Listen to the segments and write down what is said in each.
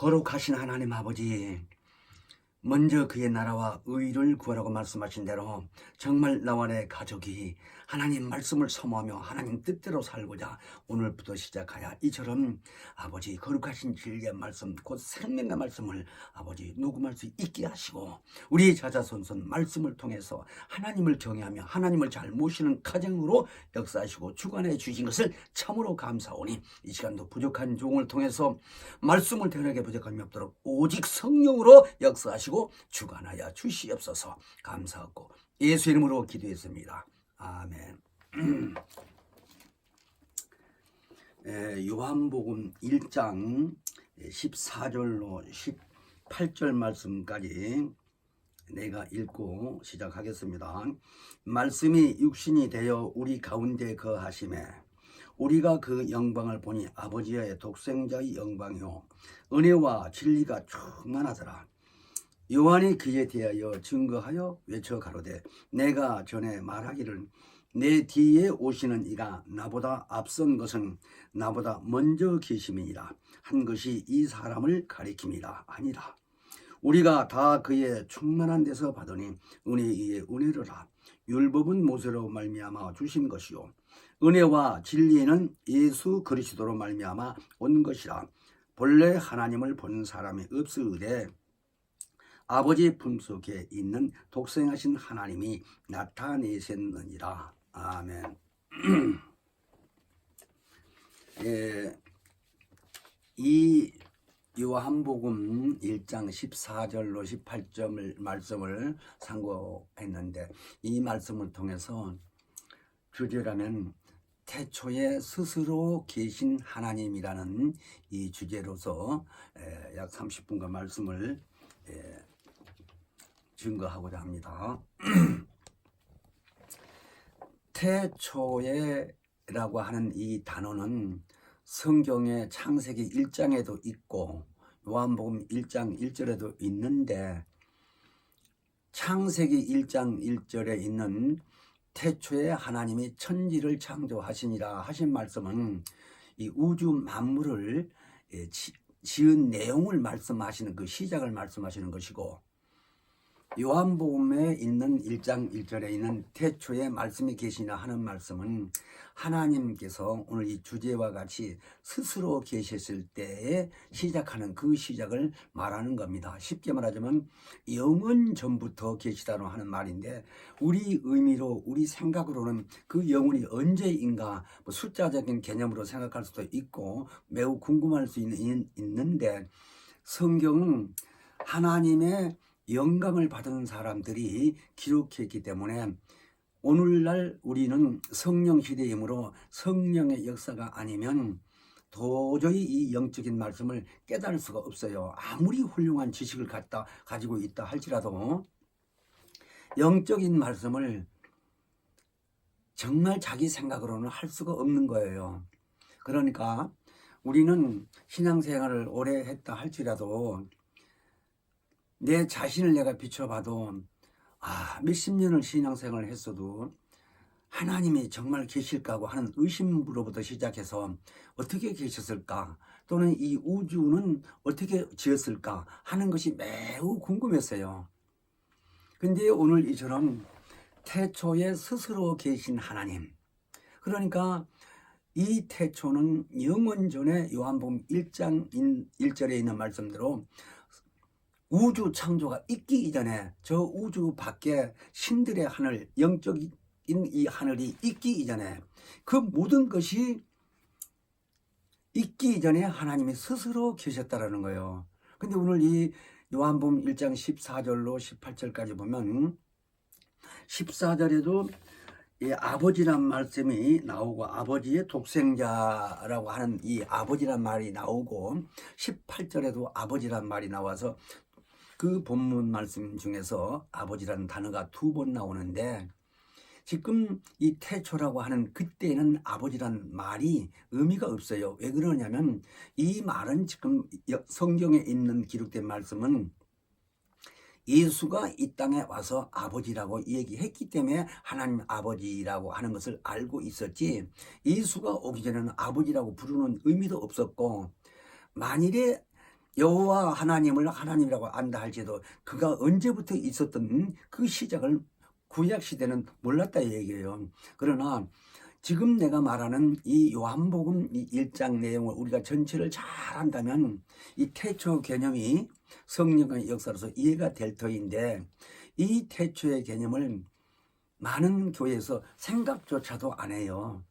거룩하신 하나님 아버지, 먼저 그의 나라와 의를 구하라고 말씀하신 대로 정말 나와 내 가족이 하나님 말씀을 사모하며 하나님 뜻대로 살고자 오늘부터 시작하여 이처럼 아버지 거룩하신 진리의 말씀 곧 생명의 말씀을 아버지 녹음할 수 있게 하시고 우리 자자손손 말씀을 통해서 하나님을 경외하며 하나님을 잘 모시는 가정으로 역사하시고 주관해 주신 것을 참으로 감사오니 이 시간도 부족한 종을 통해서 말씀을 대하게 부족함이 없도록 오직 성령으로 역사하시고 주관하여 주시옵소서 감사하고 예수 이름으로 기도했습니다. 아멘. 에, 요한복음 1장 14절로 18절 말씀까지 내가 읽고 시작하겠습니다. 말씀이 육신이 되어 우리 가운데 거하심에 우리가 그 영광을 보니 아버지의 독생자의 영광이요 은혜와 진리가 충만하더라. 요한이 그에 대하여 증거하여 외쳐 가로되 내가 전에 말하기를 내 뒤에 오시는 이가 나보다 앞선 것은 나보다 먼저 계심이니라. 한 것이 이 사람을 가리킴이라 아니라. 우리가 다 그의 충만한 데서 받으니 은혜 위에 은혜로라. 율법은 모세로 말미암아 주신 것이요. 은혜와 진리는 예수 그리스도로 말미암아 온 것이라. 본래 하나님을 본 사람이 없으되 아버지 품속에 있는 독생하신 하나님이 나타내셨느니라. 아멘. 예, 이 요한복음 1장 14절로 18점을 말씀을 상고했는데 이 말씀을 통해서 주제라면 태초에 스스로 계신 하나님이라는 이 주제로서 에, 약 30분간 말씀을 에, 증거하고자 합니다. 태초에라고 하는 이 단어는 성경의 창세기 1장에도 있고 요한복음 1장 1절에도 있는데 창세기 1장 1절에 있는 태초에 하나님이 천지를 창조하시니라 하신 말씀은 이 우주 만물을 예, 지- 지은 내용을 말씀하시는 그 시작을 말씀하시는 것이고 요한복음에 있는 1장 1절에 있는 태초에 말씀이 계시나 하는 말씀은 하나님께서 오늘 이 주제와 같이 스스로 계셨을 때에 시작하는 그 시작을 말하는 겁니다. 쉽게 말하자면 영원 전부터 계시다로 하는 말인데 우리 의미로 우리 생각으로는 그 영혼이 언제인가 뭐 숫자적인 개념으로 생각할 수도 있고 매우 궁금할 수 있는, 있는데 성경은 하나님의 영감을 받은 사람들이 기록했기 때문에 오늘날 우리는 성령 시대이므로 성령의 역사가 아니면 도저히 이 영적인 말씀을 깨달을 수가 없어요. 아무리 훌륭한 지식을 갖다 가지고 있다 할지라도 영적인 말씀을 정말 자기 생각으로는 할 수가 없는 거예요. 그러니까 우리는 신앙생활을 오래 했다 할지라도 내 자신을 내가 비춰봐도 아, 몇십 년을 신앙생활을 했어도 하나님이 정말 계실까 고 하는 의심으로부터 시작해서 어떻게 계셨을까 또는 이 우주는 어떻게 지었을까 하는 것이 매우 궁금했어요. 근데 오늘 이처럼 태초에 스스로 계신 하나님 그러니까 이 태초는 영원 전에 요한복음 1장 1절에 있는 말씀대로 우주 창조가 있기 이전에 저 우주 밖에 신들의 하늘, 영적인 이 하늘이 있기 이전에 그 모든 것이 있기 이전에 하나님이 스스로 계셨다라는 거예요. 근데 오늘 이 요한복음 1장 14절로 18절까지 보면 14절에도 이 아버지란 말씀이 나오고 아버지의 독생자라고 하는 이 아버지란 말이 나오고 18절에도 아버지란 말이 나와서 그 본문 말씀 중에서 아버지라는 단어가 두 번 나오는데 지금 이 태초라고 하는 그때는 아버지란 말이 의미가 없어요. 왜 그러냐면 이 말은 지금 여- 성경에 있는 기록된 말씀은 예수가 이 땅에 와서 아버지라고 얘기했기 때문에 하나님 아버지라고 하는 것을 알고 있었지 예수가 오기 전에는 아버지라고 부르는 의미도 없었고 만일에 여호와 하나님을 하나님이라고 안다 할지도 그가 언제부터 있었던 그 시작을 구약 시대는 몰랐다 이 얘기예요. 그러나 지금 내가 말하는 이 요한복음 이 1장 내용을 우리가 전체를 잘 한다면 이 태초 개념이 성령의 역사로서 이해가 될 터인데 이 태초의 개념을 많은 교회에서 생각조차도 안 해요.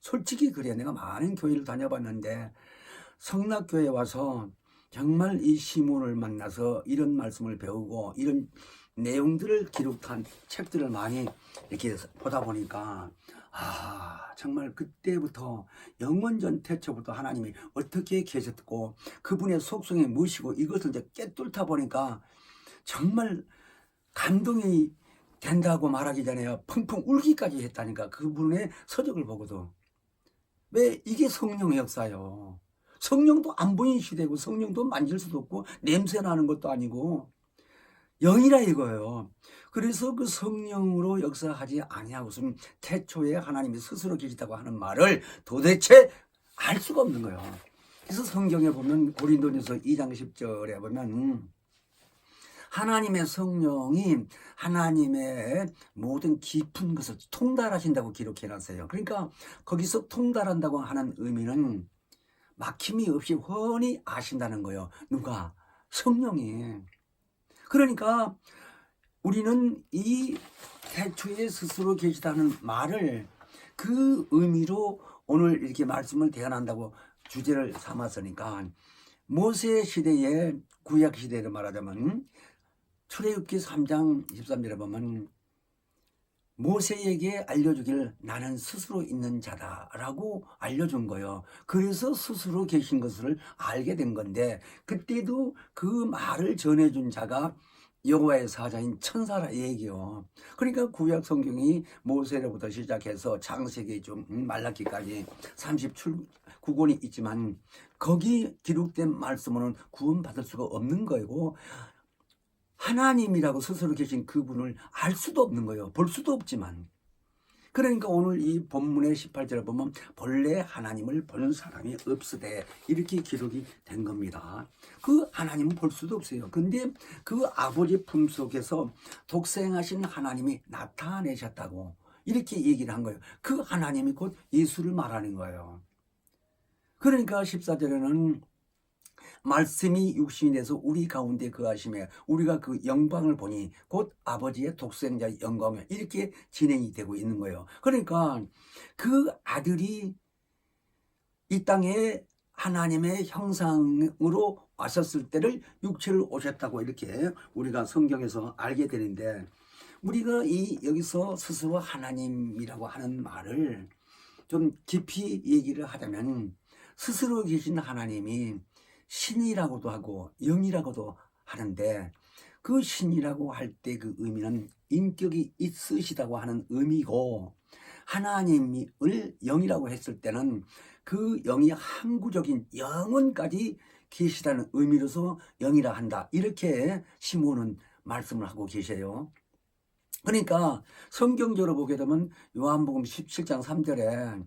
솔직히 그래. 내가 많은 교회를 다녀봤는데 성락교회 와서 정말 이 시몬을 만나서 이런 말씀을 배우고 이런 내용들을 기록한 책들을 많이 이렇게 보다 보니까 아 정말 그때부터 영원전 태초부터 하나님이 어떻게 계셨고 그분의 속성이 무엇이고 이것을 이제 깨뚫다 보니까 정말 감동이 된다고 말하기 전에 펑펑 울기까지 했다니까 그분의 서적을 보고도. 왜 이게 성령의 역사요 성령도 안 보이는 시대고 성령도 만질 수도 없고 냄새 나는 것도 아니고 영이라 이거예요. 그래서 그 성령으로 역사하지 아니하고서는 태초에 하나님이 스스로 계시다고 하는 말을 도대체 알 수가 없는 거예요. 그래서 성경에 보면 고린도전서 2장 10절에 보면 음, 하나님의 성령이 하나님의 모든 깊은 것을 통달하신다고 기록해 놨어요. 그러니까 거기서 통달한다고 하는 의미는 막힘이 없이 훤히 아신다는 거예요. 누가? 성령이. 그러니까 우리는 이 태초에 스스로 계시다는 말을 그 의미로 오늘 이렇게 말씀을 대안한다고 주제를 삼았으니까 모세 시대의 구약 시대를 말하자면 출애굽기 3장 13절에 보면 모세에게 알려주기를 나는 스스로 있는 자다라고 알려준 거예요. 그래서 스스로 계신 것을 알게 된 건데 그때도 그 말을 전해준 자가 여호와의 사자인 천사라 얘기요. 그러니까 구약 성경이 모세로부터 시작해서 창세기 좀 음, 말라기까지 37구권이 있지만 거기 기록된 말씀으로는 구원받을 수가 없는 거고 하나님이라고 스스로 계신 그분을 알 수도 없는 거예요. 볼 수도 없지만. 그러니까 오늘 이 본문의 18절을 보면 본래 하나님을 보는 사람이 없으되 이렇게 기록이 된 겁니다. 그 하나님은 볼 수도 없어요. 근데 그 아버지 품속에서 독생하신 하나님이 나타내셨다고 이렇게 얘기를 한 거예요. 그 하나님이 곧 예수를 말하는 거예요. 그러니까 14절에는 말씀이 육신이 돼서 우리 가운데 거하심에 우리가 그 영광을 보니 곧 아버지의 독생자의 영광을 이렇게 진행이 되고 있는 거예요. 그러니까 그 아들이 이 땅에 하나님의 형상으로 왔었을 때를 육체를 오셨다고 이렇게 우리가 성경에서 알게 되는데 우리가 이 여기서 스스로 하나님이라고 하는 말을 좀 깊이 얘기를 하자면 스스로 계신 하나님이 신이라고도 하고 영이라고도 하는데 그 신이라고 할 때 그 의미는 인격이 있으시다고 하는 의미고 하나님을 영이라고 했을 때는 그 영이 항구적인 영원까지 계시다는 의미로서 영이라 한다. 이렇게 시몬은 말씀을 하고 계세요. 그러니까 성경적으로 보게 되면 요한복음 17장 3절에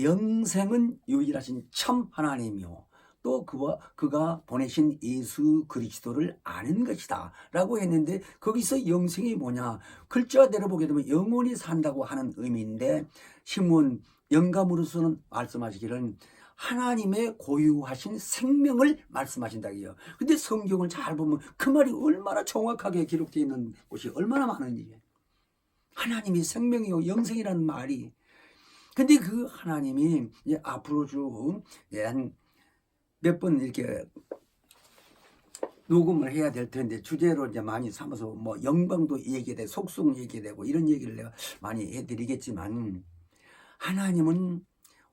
영생은 유일하신 참 하나님이요. 또 그와 그가 보내신 예수 그리스도를 아는 것이다 라고 했는데 거기서 영생이 뭐냐 글자대로 보게 되면 영원히 산다고 하는 의미인데 신문 영감으로서는 말씀하시기를 하나님의 고유하신 생명을 말씀하신다고요. 근데 성경을 잘 보면 그 말이 얼마나 정확하게 기록되어 있는 곳이 얼마나 많은지. 하나님이 생명이요 영생이라는 말이. 근데 그 하나님이 이제 앞으로 쭉한 몇 번 이렇게 녹음을 해야 될 텐데 주제로 이제 많이 삼아서 뭐 영광도 얘기되고 속성 얘기되고 이런 얘기를 내가 많이 해드리겠지만 하나님은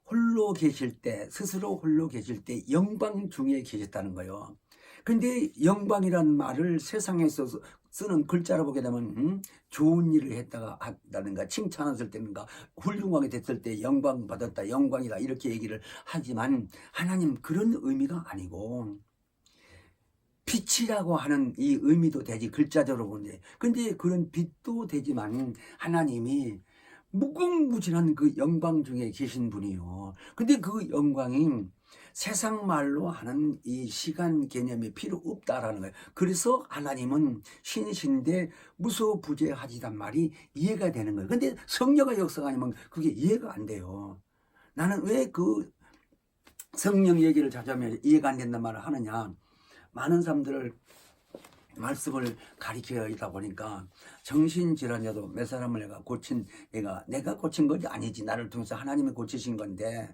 홀로 계실 때 스스로 홀로 계실 때 영광 중에 계셨다는 거예요. 근데 영광이라는 말을 세상에서 쓰는 글자로 보게 되면 음, 좋은 일을 했다가 한다든가 칭찬했을 때인가 훌륭하게 됐을 때 영광 받았다 영광이다 이렇게 얘기를 하지만 하나님 그런 의미가 아니고 빛이라고 하는 이 의미도 되지 글자적으로 보는데 근데 그런 빛도 되지만 하나님이 무궁무진한 그 영광 중에 계신 분이요. 근데 그 영광이 세상 말로 하는 이 시간 개념이 필요 없다라는 거예요. 그래서 하나님은 신이신데 무소부재하지단 말이 이해가 되는 거예요. 근데 성령의 역사가 아니면 그게 이해가 안 돼요. 나는 왜 그 성령 얘기를 자주 하면 이해가 안 된단 말을 하느냐. 많은 사람들을 말씀을 가리켜이다 보니까 정신질환자도 몇 사람을 내가 고친 애가 내가 고친 것이 아니지 나를 통해서 하나님이 고치신 건데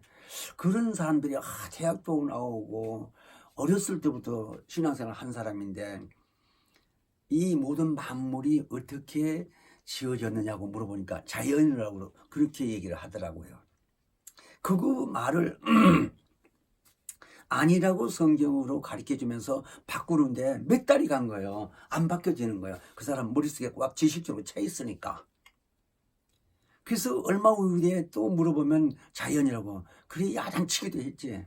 그런 사람들이 아, 대학도 나오고 어렸을 때부터 신앙생활 한 사람인데 이 모든 만물이 어떻게 지어졌느냐고 물어보니까 자연이라고 그렇게 얘기를 하더라고요. 그거 말을 아니라고 성경으로 가르쳐 주면서 바꾸는데 몇 달이 간 거예요. 안 바뀌어지는 거예요. 그 사람 머릿속에 꽉 지식적으로 차 있으니까. 그래서 얼마 후에 또 물어보면 자연이라고. 그래 야단치기도 했지.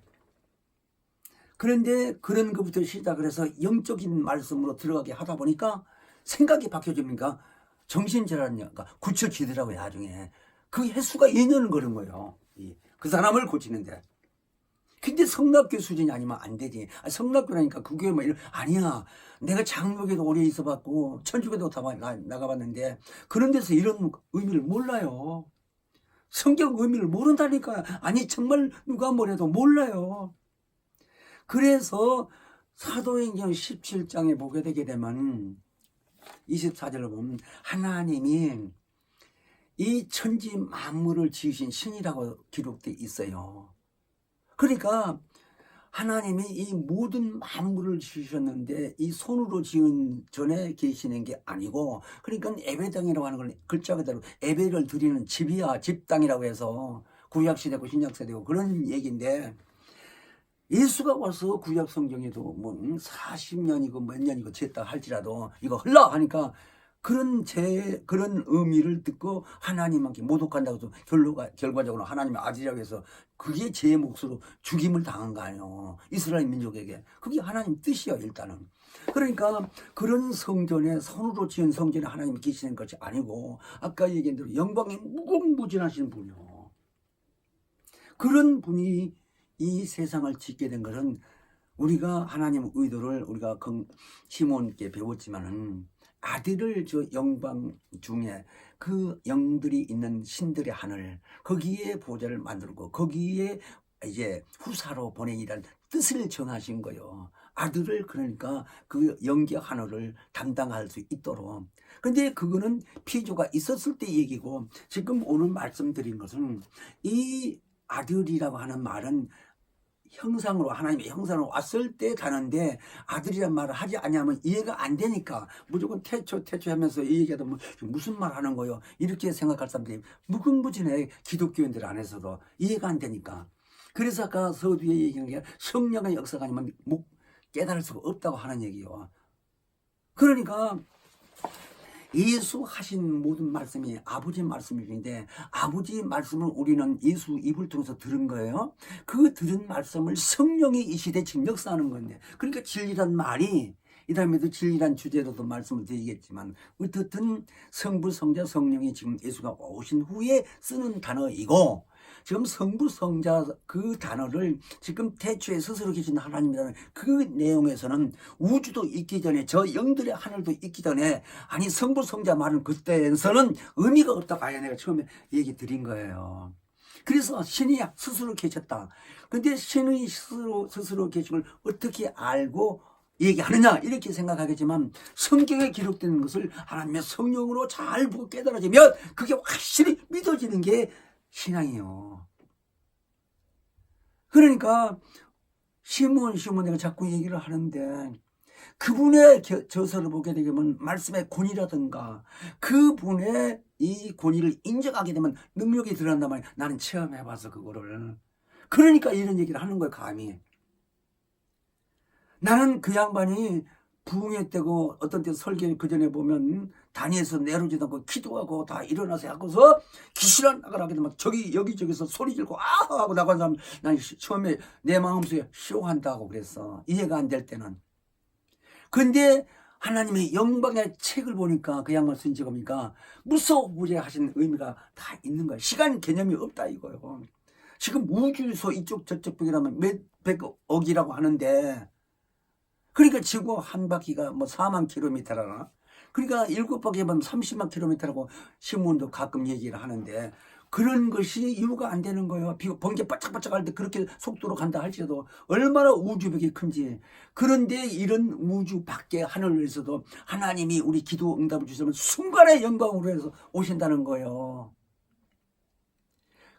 그런데 그런 것부터 시작을 해서 영적인 말씀으로 들어가게 하다 보니까 생각이 바뀌어지니까 정신질환이니까 굳혀지더라고요, 나중에. 그 횟수가 2년을 걸은 거예요. 이- 그 사람을 고치는데. 근데 성락교 수준이 아니면 안 되지. 아, 성락교라니까 그 교회 뭐 이런 아니야. 내가 장로교도 오래 있어봤고 천주교도 다 나- 나가봤는데 그런 데서 이런 의미를 몰라요. 성경 의미를 모른다니까. 아니 정말 누가 뭐래도 몰라요. 그래서 사도행전 17장에 보게 되게 되면 24절을 보면 하나님이 이 천지 만물을 지으신 신이라고 기록돼 있어요. 그러니까 하나님이 이 모든 만물을 지으셨는데 이 손으로 지은 전에 계시는 게 아니고 그러니까 에베당이라고 하는 걸 글자 그대로 에베를 드리는 집이야 집당이라고 해서 구약 시대고 신약 시대고 그런 얘기인데 예수가 와서 구약 성경에도 뭐 40년이고 몇 년이고 지었다 할지라도 이거 흘러! 하니까 그런 제 그런 의미를 듣고 하나님한테 모독한다고 해서 결로가 결과적으로 하나님의 아들이라고 해서 그게 제 몫으로 죽임을 당한 거 아니에요. 이스라엘 민족에게. 그게 하나님 뜻이요, 일단은. 그러니까 그런 성전에 손으로 지은 성전에 하나님이 계시는 것이 아니고 아까 얘기한 대로 영광이 무궁무진하신 분이요. 그런 분이 이 세상을 짓게 된 것은 우리가 하나님의 의도를 우리가 금- 시몬께 배웠지만은 아들을 저 영광 중에 그 영들이 있는 신들의 하늘 거기에 보좌를 만들고 거기에 이제 후사로 보내이란 뜻을 정하신 거요. 아들을 그러니까 그 영계 하늘을 담당할 수 있도록. 근데 그거는 피조가 있었을 때 얘기고 지금 오늘 말씀드린 것은 이 아들이라고 하는 말은 형상으로 하나님의 형상으로 왔을 때 가는데 아들이란 말을 하지 않냐면 이해가 안 되니까 무조건 태초 태초 하면서 이 얘기하다 뭐 무슨 말 하는 거요? 이렇게 생각할 사람들이 무궁무진해 기독교인들 안에서도 이해가 안 되니까. 그래서 아까 서두에 얘기한 게 성령의 역사가 아니면 목 깨달을 수가 없다고 하는 얘기요. 그러니까 예수 하신 모든 말씀이 아버지 말씀이신데 아버지 말씀을 우리는 예수 입을 통해서 들은 거예요. 그 들은 말씀을 성령이 이 시대에 지금 역사하는 건데 그러니까 진리란 말이 이 다음에도 진리란 주제로도 말씀을 드리겠지만 어떻든 성부 성자 성령이 지금 예수가 오신 후에 쓰는 단어이고 지금 성부 성자 그 단어를 지금 태초에 스스로 계신 하나님이라는 그 내용에서는 우주도 있기 전에 저 영들의 하늘도 있기 전에 아니 성부 성자 말은 그때에서는 의미가 없다고 아예 내가 처음에 얘기 드린 거예요. 그래서 신이 스스로 계셨다. 근데 신의 스스로 스스로 계신 걸 어떻게 알고 얘기하느냐 이렇게 생각하겠지만 성경에 기록되는 것을 하나님의 성령으로 잘 보고 깨달아지면 그게 확실히 믿어지는 게 신앙이에요. 그러니까 시몬 시몬 내가 자꾸 얘기를 하는데 그분의 겨- 저서를 보게 되면 말씀의 권위라든가 그분의 이 권위를 인정하게 되면 능력이 드러난단 말이야. 나는 체험해봐서 그거를. 그러니까 이런 얘기를 하는 거야 감히. 나는 그 양반이 부흥회 때고 어떤 때 설계 그 전에 보면 단위에서 내려오지도 않고 기도하고 다 일어나서 하고서 귀신을 나가라 하게 되면 저기 여기저기서 소리 지르고 아 하고 나간 사람 난 시- 처음에 내 마음속에 싫어한다고 그랬어 이해가 안 될 때는 근데 하나님의 영광의 책을 보니까 그 양말 쓴 지금이니까 무소부재하신 의미가 다 있는 거야. 시간 개념이 없다 이거요. 지금 우주에서 이쪽 저쪽 벽이라면 몇백억이라고 하는데 그러니까 지구 한 바퀴가 뭐 4만 킬로미터라나 그러니까 일곱 바퀴 하면 30만 킬로미터라고 신문도 가끔 얘기를 하는데 그런 것이 이유가 안 되는 거예요. 비가 번개 바짝바짝 할 때 그렇게 속도로 간다 할지라도 얼마나 우주벽이 큰지. 그런데 이런 우주 밖에 하늘에서도 하나님이 우리 기도 응답을 주시면 순간의 영광으로 해서 오신다는 거예요.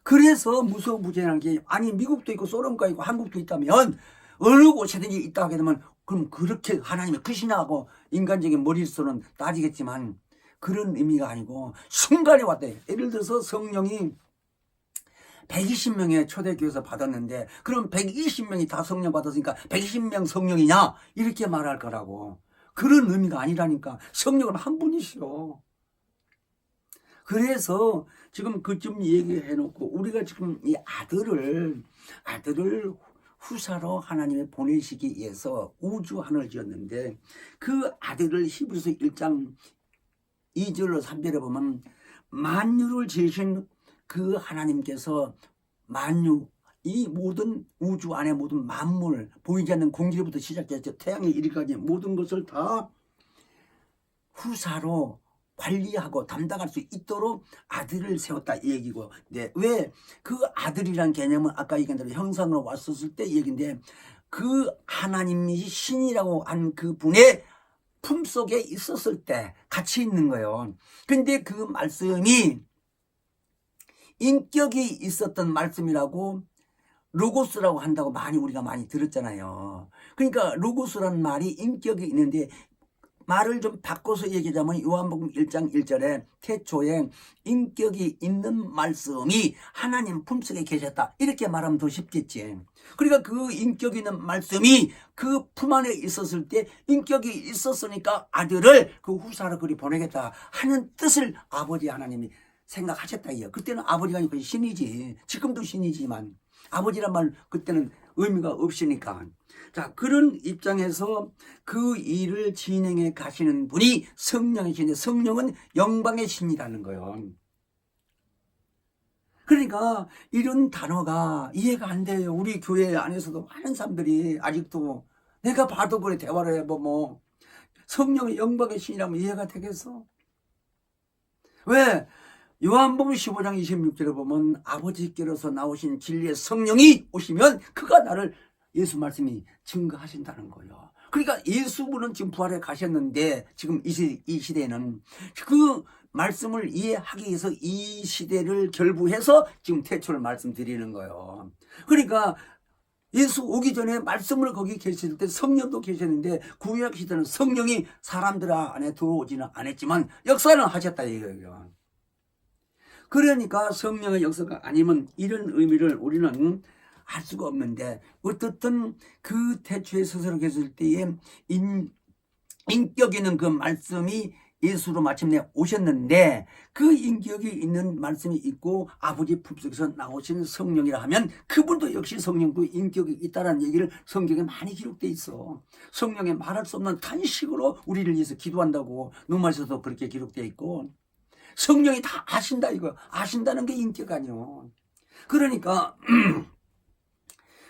그래서 무소부재라는 게 아니 미국도 있고 소련가 있고 한국도 있다면 어느 곳에든지 있다 하게 되면 그럼 그렇게 하나님이 크시나 하고 인간적인 머릿수는 따지겠지만 그런 의미가 아니고 순간에 왔대. 예를 들어서 성령이 120명의 초대교회에서 받았는데 그럼 120명이 다 성령 받았으니까 120명 성령이냐 이렇게 말할 거라고 그런 의미가 아니라니까 성령은 한 분이시오. 그래서 지금 그쯤 얘기해 놓고 우리가 지금 이 아들을 아들을 후사로 하나님의 보내시기 위해서 우주 하늘을 지었는데 그 아들을 히브리서 1장 2절로 3절에 보면 만유를 지으신 그 하나님께서 만유 이 모든 우주 안에 모든 만물 보이지 않는 공기로부터 시작해서 태양에 이르기까지 모든 것을 다 후사로 관리하고 담당할 수 있도록 아들을 세웠다 이 얘기고 네, 왜그 아들이란 개념은 아까 얘기한 대로 형상으로 왔었을 때 얘기인데 그 하나님이 신이라고 한 그 분의 품속에 있었을 때 같이 있는 거예요. 근데 그 말씀이 인격이 있었던 말씀이라고 로고스라고 한다고 많이 우리가 많이 들었잖아요. 그러니까 로고스라는 말이 인격이 있는데 말을 좀 바꿔서 얘기하자면 요한복음 1장 1절에 태초에 인격이 있는 말씀이 하나님 품속에 계셨다. 이렇게 말하면 더 쉽겠지. 그러니까 그 인격 있는 말씀이 그 품 안에 있었을 때 인격이 있었으니까 아들을 그 후사로 그리 보내겠다 하는 뜻을 아버지 하나님이 생각하셨다 이요. 그때는 아버지가 아니고 신이지. 지금도 신이지만 아버지란 말 그때는 의미가 없으니까. 자, 그런 입장에서 그 일을 진행해 가시는 분이 성령이신데 성령은 영광의 신이라는 거예요. 그러니까 이런 단어가 이해가 안 돼요. 우리 교회 안에서도 많은 사람들이 아직도 내가 봐도 그래 대화를 해보 뭐 성령의 영광의 신이라면 이해가 되겠어? 왜? 요한복음 15장 26절에 보면 아버지께로서 나오신 진리의 성령이 오시면 그가 나를 예수 말씀이 증거하신다는 거예요. 그러니까 예수분은 지금 부활해 가셨는데 지금 이, 시, 이 시대에는 그 말씀을 이해하기 위해서 이 시대를 결부해서 지금 태초를 말씀드리는 거예요. 그러니까 예수 오기 전에 말씀을 거기 계실 때 성령도 계셨는데 구약 시대는 성령이 사람들 안에 들어오지는 않았지만 역사는 하셨다 이거예요. 그러니까 성령의 역사가 아니면 이런 의미를 우리는 알 수가 없는데 어떻든 그 태초에 스스로 계실 때에 인, 인격 있는 그 말씀이 예수로 마침내 오셨는데 그 인격이 있는 말씀이 있고 아버지 품속에서 나오신 성령이라 하면 그분도 역시 성령도 인격이 있다는 얘기를 성경에 많이 기록돼 있어. 성령에 말할 수 없는 탄식으로 우리를 위해서 기도한다고 눈말에서도 그렇게 기록돼 있고 성령이 다 아신다 이거 아신다는 게 인격 아니요. 그러니까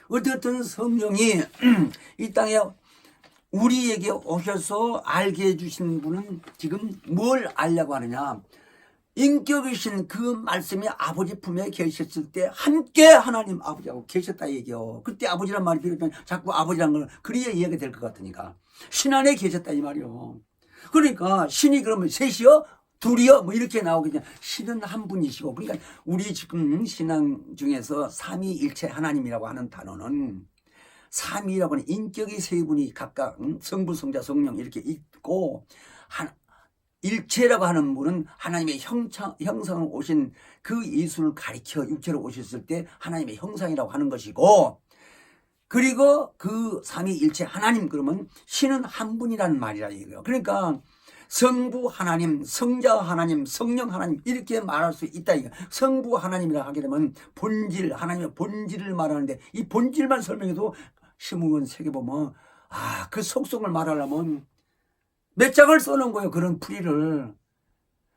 어쨌든 성령이 이 땅에 우리에게 오셔서 알게 해주신 분은 지금 뭘 알려고 하느냐. 인격이신 그 말씀이 아버지 품에 계셨을 때 함께 하나님 아버지하고 계셨다 얘기요. 그때 아버지란 말이 필요하면 자꾸 아버지란 걸 그래야 이해가 될 것 같으니까. 신 안에 계셨다 이 말이요. 그러니까 신이 그러면 셋이요? 둘이요? 뭐 이렇게 나오겠냐. 신은 한 분이시고. 그러니까 우리 지금 신앙 중에서 삼위일체 하나님이라고 하는 단어는 삼위라고 하는 인격이 세 분이 각각 음, 성부, 성자, 성령 이렇게 있고 한 일체라고 하는 분은 하나님의 형상, 형상을 오신 그 예수를 가리켜 육체로 오셨을 때 하나님의 형상이라고 하는 것이고 그리고 그 삼위일체 하나님 그러면 신은 한 분이라는 말이라 이거예요. 그러니까 성부 하나님, 성자 하나님, 성령 하나님 이렇게 말할 수 있다 이거. 성부 하나님이라 하게 되면 본질 하나님의 본질을 말하는데 이 본질만 설명해도 시문원 세계 보면 아 그 속성을 말하려면 몇 장을 써놓은 거예요. 그런 풀이를.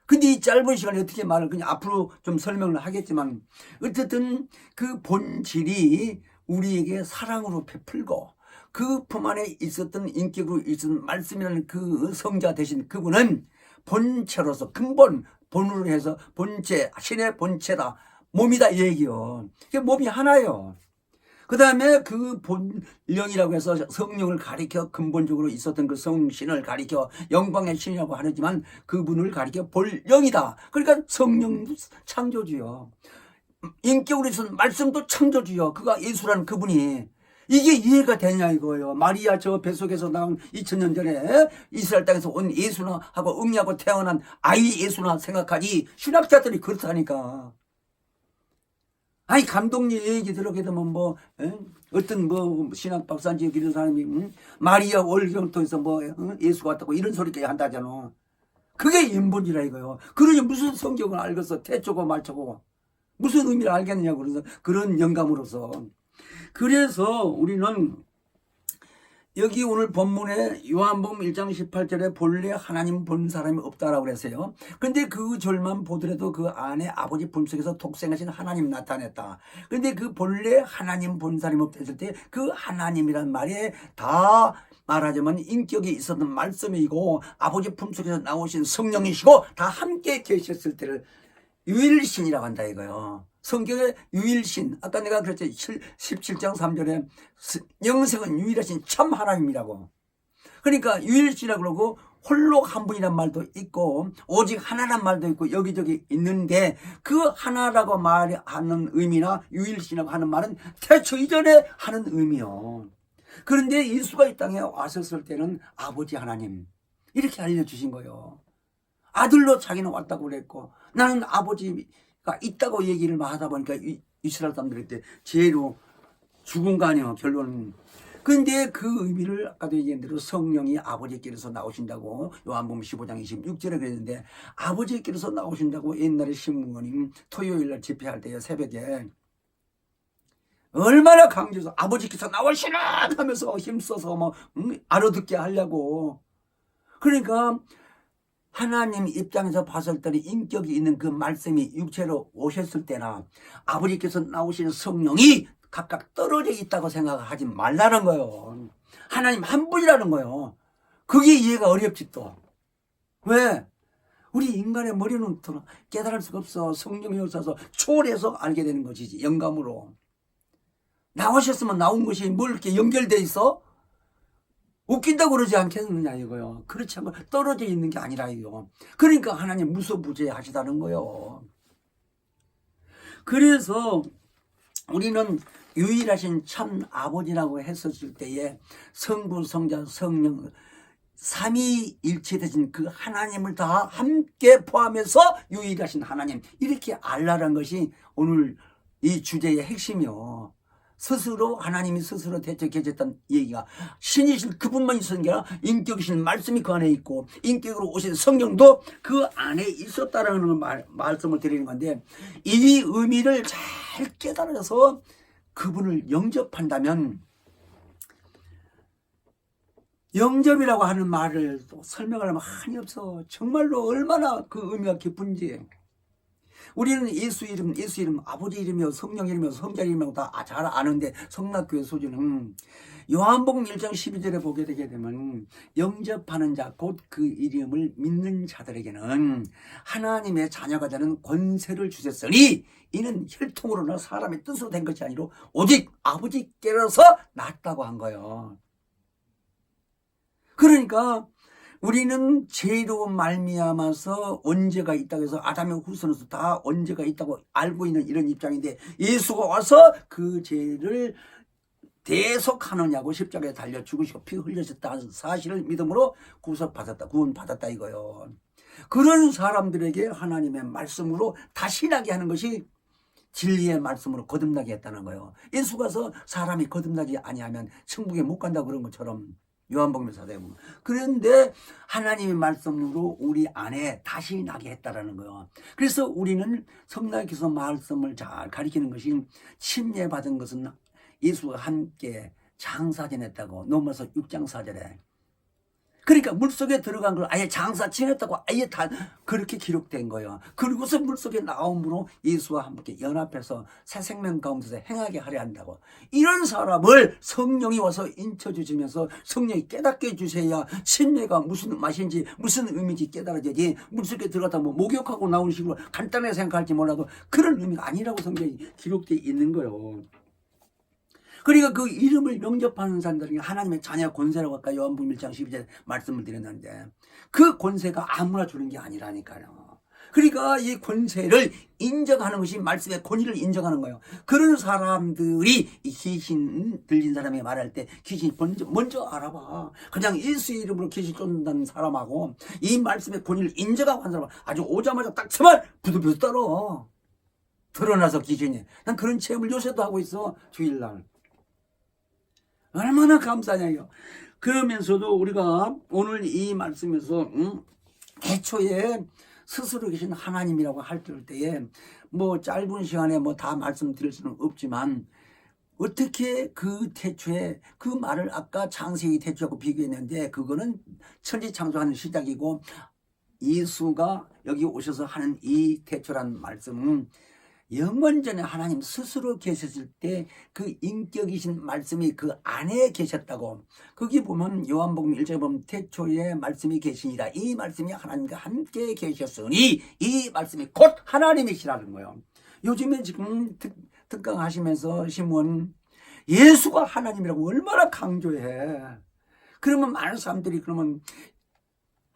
근데 이 짧은 시간에 어떻게 말을 그냥 앞으로 좀 설명을 하겠지만 어쨌든 그 본질이 우리에게 사랑으로 베풀고 그 품 안에 있었던 인격으로 있었던 말씀이라는 그 성자 대신 그분은 본체로서 근본 본으로 해서 본체 신의 본체다 몸이다 이 얘기요. 그 몸이 하나요. 그 다음에 그 본령이라고 해서 성령을 가리켜 근본적으로 있었던 그 성신을 가리켜 영광의 신이라고 하지만 그분을 가리켜 본령이다. 그러니까 성령도 창조주요. 인격으로 있었던 말씀도 창조주요. 그가 예수라는 그분이 이게 이해가 되냐 이거예요. 마리아 저 뱃속에서 나온 2000년 전에 이스라엘 땅에서 온 예수나 하고 응하고 태어난 아이 예수나 생각하니 신학자들이 그렇다니까. 아니 감독님 얘기 들어게 되면 뭐 에? 어떤 뭐 신학 박사인지 이런 사람이 응? 마리아 월경통에서 뭐 응? 예수 왔다고 이런 소리까지 한다잖아. 그게 인본이라 이거요. 그러니 무슨 성경을 알겠어 태초고 말초고 무슨 의미를 알겠느냐고 그래서 그런 영감으로서 그래서 우리는 여기 오늘 본문에 요한복음 1장 18절에 본래 하나님 본 사람이 없다라고 그랬어요. 근데 그 절만 보더라도 그 안에 아버지 품속에서 독생하신 하나님 나타냈다. 근데 그 본래 하나님 본 사람이 없다 했을 때 그 하나님이란 말에 다 말하자면 인격이 있었던 말씀이고 아버지 품속에서 나오신 성령이시고 다 함께 계셨을 때를 유일신이라고 한다 이거요. 성경의 유일신. 아까 내가 그랬죠. 17장 3절에 영생은 유일하신 참 하나님이라고. 그러니까 유일신이라고 그러고 홀로 한 분이란 말도 있고 오직 하나란 말도 있고 여기저기 있는데 그 하나라고 말하는 의미나 유일신이라고 하는 말은 태초 이전에 하는 의미요. 그런데 예수가 이 땅에 왔었을 때는 아버지 하나님 이렇게 알려주신 거예요. 아들로 자기는 왔다고 그랬고 나는 아버지가 있다고 얘기를 하다 보니까 이- 이스라엘 사람들이 때 죄로 죽은 거 아니에요 결론은. 근데 그 의미를 아까도 얘기한 대로 성령이 아버지께로서 나오신다고 요한복음 15장 26절에 그랬는데 아버지께로서 나오신다고 옛날에 신부모님 토요일날 집회할 때 새벽에. 얼마나 강조해서 아버지께서 나오시라 하면서 힘써서 뭐 음, 알아듣게 하려고. 그러니까 하나님 입장에서 봤을 때는 인격이 있는 그 말씀이 육체로 오셨을 때나 아버지께서 나오시는 성령이 각각 떨어져 있다고 생각하지 말라는 거예요. 하나님 한 분이라는 거예요. 그게 이해가 어렵지 또. 왜? 우리 인간의 머리는 더 깨달을 수가 없어. 성령이 없어서 초월해서 알게 되는 것이지. 영감으로. 나오셨으면 나온 것이 뭘 이렇게 연결돼 있어? 웃긴다고 그러지 않겠느냐 이거요. 그렇지 않고 떨어져 있는 게 아니라 이거. 그러니까 하나님 무소부재하시다는 거요. 그래서 우리는 유일하신 참 아버지라고 했었을 때에 성부, 성자, 성령 삼위 일체되신 그 하나님을 다 함께 포함해서 유일하신 하나님 이렇게 알라는 것이 오늘 이 주제의 핵심이요. 스스로 하나님이 스스로 계셨던 얘기가 신이신 그분만 있었는 게 아니라 인격이신 말씀이 그 안에 있고 인격으로 오신 성령도 그 안에 있었다라는 말, 말씀을 드리는 건데 이 의미를 잘 깨달아서 그분을 영접한다면 영접이라고 하는 말을 또 설명할 많이 없어. 정말로 얼마나 그 의미가 깊은지 우리는 예수 이름, 예수 이름, 아버지 이름이요, 성령 이름이요, 성자 이름이고 다 잘 아는데 성락교회 소주는 요한복음 1장 12절에 보게 되게 되면 영접하는 자, 곧 그 이름을 믿는 자들에게는 하나님의 자녀가 되는 권세를 주셨으니 이는 혈통으로나 사람의 뜻으로 된 것이 아니로 오직 아버지께로서 났다고 한 거예요. 그러니까 우리는 죄로 말미암아서 언제가 있다고 해서 아담의 후손에서 다 언제가 있다고 알고 있는 이런 입장인데 예수가 와서 그 죄를 대속하느냐고 십자가에 달려 죽으시고 피 흘려졌다 는 사실을 믿음으로 구속받았다 구원받았다 이거요. 그런 사람들에게 하나님의 말씀으로 다시 나게 하는 것이 진리의 말씀으로 거듭나게 했다는 거예요. 예수 가서 사람이 거듭나지 아니하면 천국에 못 간다 그런 것처럼 요한복음 사도에 보면 그런데 하나님의 말씀으로 우리 안에 다시 나게 했다라는 거예요. 그래서 우리는 성령께서 말씀을 잘 가리키는 것이 침례받은 것은 예수와 함께 장사 지냈다고 넘어서 6장 4절에 그러니까 물속에 들어간 걸 아예 장사 지냈다고 아예 다 그렇게 기록된 거예요. 그리고서 물속에 나옴으로 예수와 함께 연합해서 새 생명 가운데서 행하게 하려 한다고. 이런 사람을 성령이 와서 인쳐주시면서 성령이 깨닫게 해주셔야 신뢰가 무슨 맛인지 무슨 의미인지 깨달아져야지 물속에 들어갔다 뭐 목욕하고 나오는 식으로 간단하게 생각할지 몰라도 그런 의미가 아니라고 성경이 기록되어 있는 거예요. 그러니까 그 이름을 영접하는 사람들이 하나님의 자녀 권세라고 아까 요한복음 1장 12절 말씀을 드렸는데 그 권세가 아무나 주는 게 아니라니까요. 그러니까 이 권세를 인정하는 것이 말씀의 권위를 인정하는 거예요. 그런 사람들이 이 귀신 들린 사람이 말할 때 귀신이 먼저, 먼저 알아봐. 그냥 예수의 이름으로 귀신 쫓는다는 사람하고 이 말씀의 권위를 인정하고 한 사람은 아주 오자마자 딱 쳐만 부들부들 떨어. 드러나서 귀신이. 난 그런 체험을 요새도 하고 있어. 주일날. 얼마나 감사냐요. 그러면서도 우리가 오늘 이 말씀에서 음, 애초에 스스로 계신 하나님이라고 할 때에 뭐 짧은 시간에 뭐 다 말씀드릴 수는 없지만 어떻게 그 태초에 그 말을 아까 창세기 태초하고 비교했는데 그거는 천지 창조하는 시작이고 예수가 여기 오셔서 하는 이 태초란 말씀은 영원 전에 하나님 스스로 계셨을 때 그 인격이신 말씀이 그 안에 계셨다고. 거기 보면 요한복음 1장에 보면 태초에 말씀이 계시니라. 이 말씀이 하나님과 함께 계셨으니 이 말씀이 곧 하나님이시라는 거예요. 요즘에 지금 특, 특강하시면서 신문 예수가 하나님이라고 얼마나 강조해. 그러면 많은 사람들이 그러면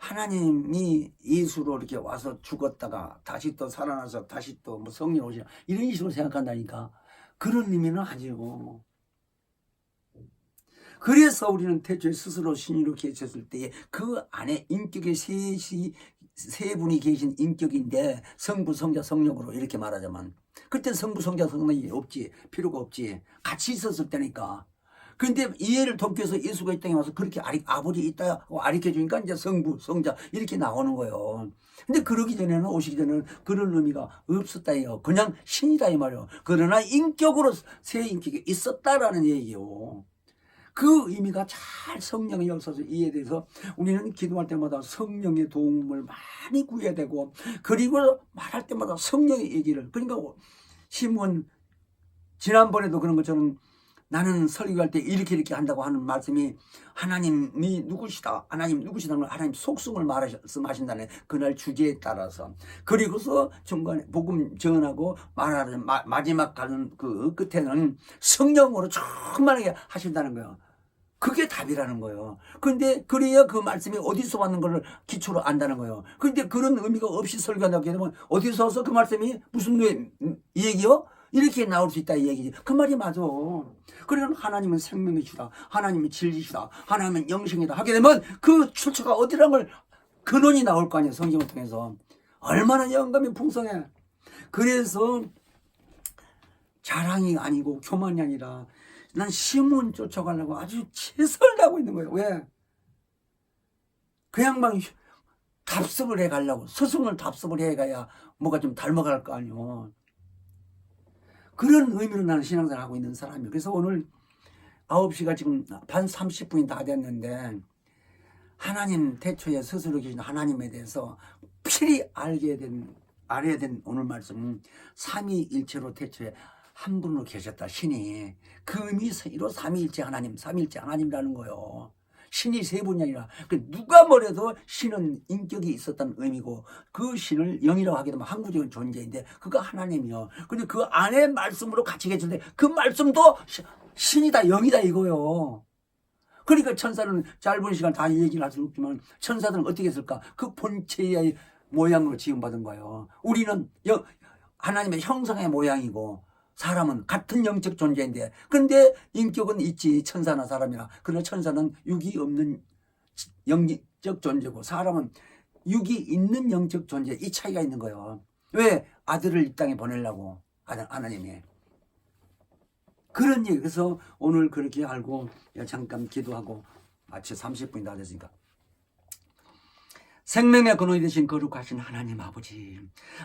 하나님이 예수로 이렇게 와서 죽었다가 다시 또 살아나서 다시 또 뭐 성령 오시나 이런 식으로 생각한다니까. 그런 의미는 아니고. 그래서 우리는 태초에 스스로 신이로 계셨을 때에 그 안에 인격의 셋이 세 분이 계신 인격인데 성부 성자 성령으로 이렇게 말하자면. 그때 성부 성자 성령이 없지. 필요가 없지. 같이 있었을 때니까 근데 이해를 위해서 예수가 이 땅에 와서 그렇게 아리, 아버지 있다 아리켜 주니까 이제 성부, 성자 이렇게 나오는 거예요. 근데 그러기 전에는 오시기 전에는 그런 의미가 없었다요. 그냥 신이다 이 말이요. 그러나 인격으로 새 인격이 있었다라는 얘기요. 그 의미가 잘 성령의 역사에서 이해돼서 우리는 기도할 때마다 성령의 도움을 많이 구해야 되고 그리고 말할 때마다 성령의 얘기를 그러니까 신문 지난번에도 그런 것처럼 나는 설교할 때 이렇게 이렇게 한다고 하는 말씀이 하나님이 누구시다 하나님 누구시다는 걸 하나님 속성을 말씀하신다는 그날 주제에 따라서 그리고서 중간에 복음 전하고 말하는 마, 마지막 가는 그 끝에는 성령으로 충만하게 하신다는 거예요. 그게 답이라는 거예요. 근데 그래야 그 말씀이 어디서 왔는 걸 기초로 안다는 거예요. 근데 그런 의미가 없이 설교한다고 하면 어디서 와서 그 말씀이 무슨 얘기요? 이렇게 나올 수 있다 이 얘기지. 그 말이 맞아. 그러면 하나님은 생명이시다. 하나님은 진리시다. 하나님은 영생이다. 하게 되면 그 출처가 어디라는 걸 근원이 나올 거 아니야. 성경을 통해서. 얼마나 영감이 풍성해. 그래서 자랑이 아니고 교만이 아니라 난 심은 쫓아가려고 아주 최선을 다하고 있는 거예요. 왜? 그 양반 답습을 해 가려고 스승을 답습을 해 가야 뭐가 좀 닮아갈 거 아니요. 그런 의미로 나는 신앙생활 하고 있는 사람이에요. 그래서 오늘 9시가 지금 반 30분이 다 됐는데 하나님 태초에 스스로 계신 하나님에 대해서 필히 알게 된 알아야 된 오늘 말씀은 삼위일체로 태초에 한 분으로 계셨다 신이 그 의미로 삼위일체 하나님 삼위일체 하나님이라는 거요. 신이 세 분이 아니라 그 누가 뭐래도 신은 인격이 있었다는 의미고 그 신을 영이라고 하게 되면 항구적인 존재인데 그가 하나님이요. 근데 그 안에 말씀으로 같이 계시는데 그 말씀도 신이다 영이다 이거요. 그러니까 천사는 짧은 시간 다 얘기를 할 수는 없지만 천사들은 어떻게 했을까? 그 본체의 모양으로 지음받은 거예요. 우리는 여, 하나님의 형상의 모양이고 사람은 같은 영적 존재인데 근데 인격은 있지 천사나 사람이나. 그러나 천사는 육이 없는 영적 존재고 사람은 육이 있는 영적 존재 이 차이가 있는 거예요. 왜? 아들을 이 땅에 보내려고 하나님이. 그런 얘기. 그래서 오늘 그렇게 알고 잠깐 기도하고 마치 30분이 다 됐으니까 생명의 근원이 되신 거룩하신 하나님 아버지,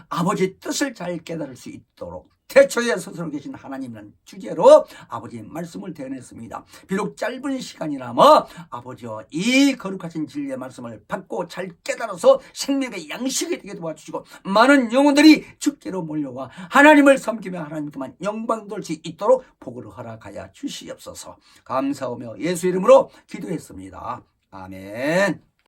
아버지 뜻을 잘 깨달을 수 있도록 태초에 스스로 계신 하나님이라는 주제로 아버지의 말씀을 대냈습니다. 비록 짧은 시간이나마 아버지와 이 거룩하신 진리의 말씀을 받고 잘 깨달아서 생명의 양식이 되게 도와주시고 많은 영혼들이 주께로 몰려와 하나님을 섬기며 하나님께만 영광 돌 수 있도록 복을 허락하여 주시옵소서 감사하며 예수 이름으로 기도했습니다. 아멘.